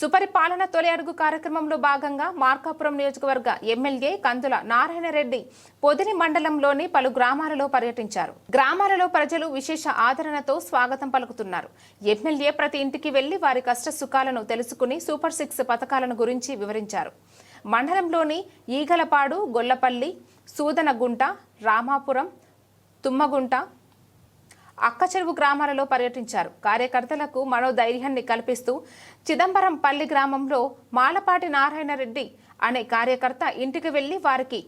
సుపరిపాలన తొలి అడుగు కార్యక్రమంలో భాగంగా మార్కాపురం నియోజకవర్గ ఎమ్మెల్యే కందుల నారాయణరెడ్డి పొదిని మండలంలోని పలు గ్రామాలలో పర్యటించారు. గ్రామాలలో ప్రజలు విశేష ఆదరణతో స్వాగతం పలుకుతున్నారు. ఎమ్మెల్యే ప్రతి ఇంటికి వెళ్ళి వారి కష్ట సుఖాలను తెలుసుకుని సూపర్ సిక్స్ పథకాలను గురించి వివరించారు. మండలంలోని ఈగలపాడు గొల్లపల్లి సూదనగుంట రామాపురం తుమ్మగుంట అక్కచెరువు గ్రామాలలో పర్యటించారు. కార్యకర్తలకు మనోధైర్యాన్ని కల్పిస్తూ చిదంబరం పల్లి గ్రామంలో మాలపాటి నారాయణరెడ్డి అనే కార్యకర్త ఇంటికి వెళ్ళి వారికి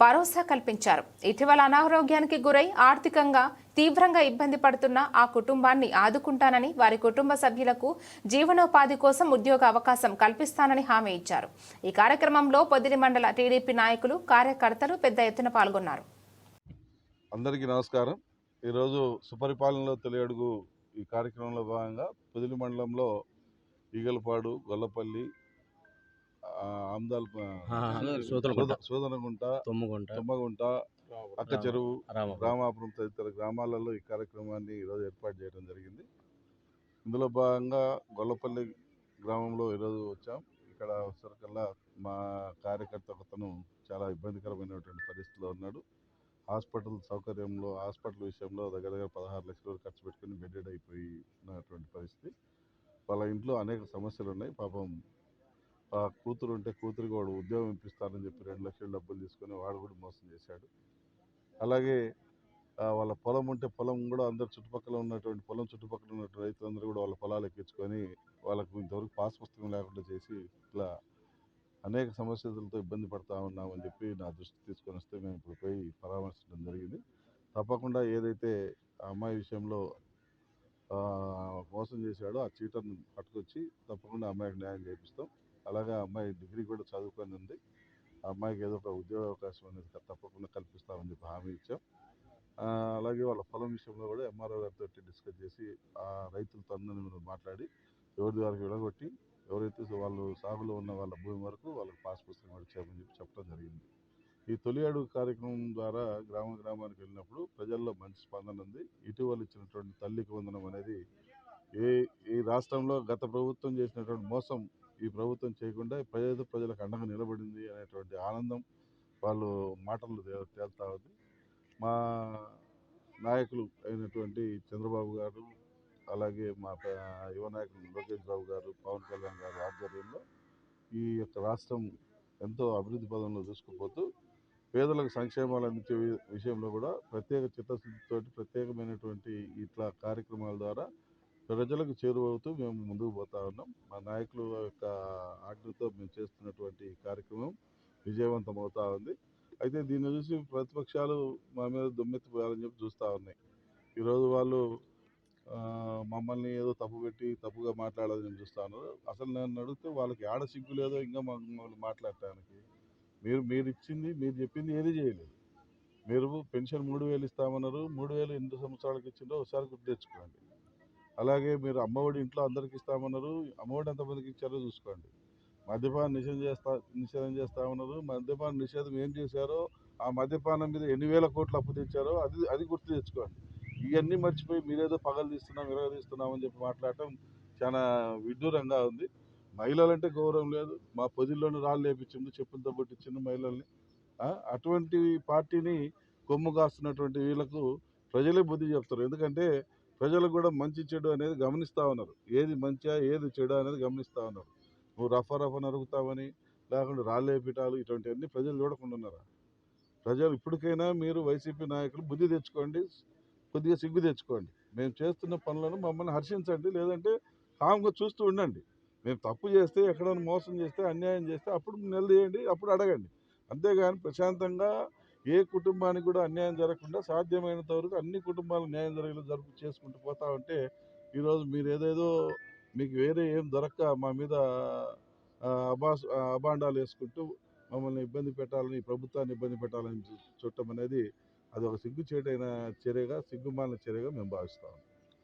భరోసా కల్పించారు. ఇటీవల అనారోగ్యానికి గురై ఆర్థికంగా తీవ్రంగా ఇబ్బంది పడుతున్న ఆ కుటుంబాన్ని ఆదుకుంటానని వారి కుటుంబ సభ్యులకు జీవనోపాధి కోసం ఉద్యోగ అవకాశం కల్పిస్తానని హామీ ఇచ్చారు. ఈ కార్యక్రమంలో పొదిలి మండల టీడీపీ నాయకులు కార్యకర్తలు పెద్ద ఎత్తున పాల్గొన్నారు. అందరికీ నమస్కారం. ఈరోజు సుపరిపాలనలో తొలి అడుగు ఈ కార్యక్రమంలో భాగంగా పొదిలి మండలంలో ఈగలపాడు గొల్లపల్లి ఆ, ఆమ్దాల్ సూదనగుంట తొమ్ముగుంట. తుమ్మగుంట అక్క చెరువు రామ రామాపురం తదితర గ్రామాలలో ఈ కార్యక్రమాన్ని ఈరోజు ఏర్పాటు చేయడం జరిగింది. ఇందులో భాగంగా గొల్లపల్లి గ్రామంలో ఈరోజు వచ్చాం. ఇక్కడ వచ్చేసరికల్లా మా కార్యకర్త ఒకతను చాలా ఇబ్బందికరమైనటువంటి పరిస్థితిలో ఉన్నాడు. హాస్పిటల్ సౌకర్యంలో హాస్పిటల్ విషయంలో దగ్గర దగ్గర పదహారు లక్షల వరకు ఖర్చు పెట్టుకుని బెడెడ్ అయిపోయినటువంటి పరిస్థితి. వాళ్ళ ఇంట్లో అనేక సమస్యలు ఉన్నాయి. పాపం ఆ కూతురు ఉంటే కూతురికి వాడు ఉద్యోగం ఇప్పిస్తానని చెప్పి రెండు లక్షల డబ్బులు తీసుకొని వాడు కూడా మోసం చేశాడు. అలాగే వాళ్ళ పొలం ఉంటే పొలం కూడా అందరు చుట్టుపక్కల ఉన్నటువంటి పొలం చుట్టుపక్కల ఉన్నటువంటి రైతులందరూ కూడా వాళ్ళ పొలాలు ఎక్కించుకొని వాళ్ళకు ఇంతవరకు పాస్ పుస్తకం లేకుండా చేసి ఇట్లా అనేక సమస్యలతో ఇబ్బంది పడతా ఉన్నామని చెప్పి నా దృష్టి తీసుకొని వస్తే మేము ఇప్పుడు పోయి పరామర్శించడం జరిగింది. తప్పకుండా ఏదైతే ఆ అమ్మాయి విషయంలో మోసం చేశాడో ఆ చీటర్ని పట్టుకొచ్చి తప్పకుండా అమ్మాయికి న్యాయం చేపిస్తాం. అలాగే అమ్మాయి డిగ్రీ కూడా చదువుకొని ఉంది. ఆ అమ్మాయికి ఏదో ఒక ఉద్యోగ అవకాశం అనేది తప్పకుండా కల్పిస్తామని చెప్పి హామీ ఇచ్చాం. అలాగే వాళ్ళ పొలం విషయంలో కూడా ఎంఆర్ఓ గారితో డిస్కస్ చేసి ఆ రైతులతో అందరినీ మాట్లాడి ఎవరి వారికి విడగొట్టి ఎవరైతే వాళ్ళు సాగులో ఉన్న వాళ్ళ భూమి వరకు వాళ్ళకి పాస్ పుస్తకం కూడా చెప్పి చెప్పడం జరిగింది. ఈ తొలి అడుగు కార్యక్రమం ద్వారా గ్రామ గ్రామానికి వెళ్ళినప్పుడు ప్రజల్లో మంచి స్పందన ఉంది. ఇటీవల ఇచ్చినటువంటి తల్లికి వందనం అనేది ఏ ఈ రాష్ట్రంలో గత ప్రభుత్వం చేసినటువంటి మోసం ఈ ప్రభుత్వం చేయకుండా ప్రజల ప్రజలకు అండగా నిలబడింది అనేటువంటి ఆనందం వాళ్ళు మాటలు తే- తేలుతా ఉంది. మా నాయకులు అయినటువంటి చంద్రబాబు గారు అలాగే మా యువ నాయకులు లోకేష్ బాబు గారు పవన్ కళ్యాణ్ గారు ఆధ్వర్యంలో ఈ యొక్క రాష్ట్రం ఎంతో అభివృద్ధి పదంలో దూసుకుపోతూ పేదలకు సంక్షేమాలు అందించే విషయంలో కూడా ప్రత్యేక చిత్తశుద్ధితో ప్రత్యేకమైనటువంటి ఇట్లా కార్యక్రమాల ద్వారా ప్రజలకు చేరువవుతూ మేము ముందుకు పోతా ఉన్నాం. మా నాయకుల యొక్క ఆజ్ఞతో మేము చేస్తున్నటువంటి కార్యక్రమం విజయవంతం అవుతా ఉంది. అయితే దీన్ని చూసి ప్రతిపక్షాలు మా మీద దుమ్మెత్తిపోయాలని చెప్పి చూస్తూ ఉన్నాయి. ఈరోజు వాళ్ళు మమ్మల్ని ఏదో తప్పు పెట్టి తప్పుగా మాట్లాడాలని చూస్తా ఉన్నారు అసలు నన్ను అడిగితే వాళ్ళకి ఆడ సిగ్గు లేదో ఇంకా మమ్మల్ని మాట్లాడటానికి. మీరు మీరు ఇచ్చింది మీరు చెప్పింది ఏది చేయలేదు. మీరు పెన్షన్ మూడు వేలు ఇస్తామన్నారు. మూడు వేలు ఎన్ని సంవత్సరాలకు ఇచ్చిందో ఒకసారి గుర్తు తెచ్చుకోండి. అలాగే మీరు అమ్మఒడి ఇంట్లో అందరికి ఇస్తామన్నారు. అమ్మఒడి ఎంతమందికి ఇచ్చారో చూసుకోండి. మద్యపానం నిషేధం చేస్తా నిషేధం చేస్తామన్నారు. మద్యపాన నిషేధం ఏం చేశారో ఆ మద్యపానం మీద ఎన్ని వేల కోట్లు అప్పు తెచ్చారో అది అది గుర్తు తెచ్చుకోండి. ఇవన్నీ మర్చిపోయి మీరేదో పగలు తీస్తున్నాం విరగదీస్తున్నాం అని చెప్పి మాట్లాడటం చాలా విడ్డూరంగా ఉంది. మహిళలంటే గౌరవం లేదు. మా పొదిల్లోని రాళ్ళు లేపించింది చెప్పులతో కొట్టించింది మహిళల్ని. అటువంటి పార్టీని కొమ్ము కాస్తున్నటువంటి వీళ్ళకు ప్రజలే బుద్ధి చెప్తారు. ఎందుకంటే ప్రజలకు కూడా మంచి చెడు అనేది గమనిస్తూ ఉన్నారు. ఏది మంచిగా ఏది చెడు అనేది గమనిస్తూ ఉన్నారు. నువ్వు రఫ రఫ నరుగుతావని లేకుండా రాళ్ళేపిటాలు ఇటువంటివన్నీ ప్రజలు చూడకుండా ఉన్నారా? ప్రజలు ఇప్పటికైనా మీరు వైసీపీ నాయకులు బుద్ధి తెచ్చుకోండి. కొద్దిగా సిగ్గు తెచ్చుకోండి. మేము చేస్తున్న పనులను మమ్మల్ని హర్షించండి. లేదంటే కామ్గా చూస్తూ ఉండండి. మేము తప్పు చేస్తే ఎక్కడైనా మోసం చేస్తే అన్యాయం చేస్తే అప్పుడు నిలదీయండి అప్పుడు అడగండి. అంతేగాని ప్రశాంతంగా ఏ కుటుంబానికి కూడా అన్యాయం జరగకుండా సాధ్యమైనంత వరకు అన్ని కుటుంబాలకు న్యాయం జరిగేలా జరుపు చేసుకుంటూ పోతా ఉంటే ఈరోజు మీరు ఏదేదో మీకు వేరే ఏం దొరక్క మా మీద అబాస్ అభాండాలు వేసుకుంటూ మమ్మల్ని ఇబ్బంది పెట్టాలని ప్రభుత్వాన్ని ఇబ్బంది పెట్టాలని చూడటం అనేది అది ఒక సిగ్గు చేటైన చర్యగా సిగ్గుమాలిన చర్యగా మేము భావిస్తాం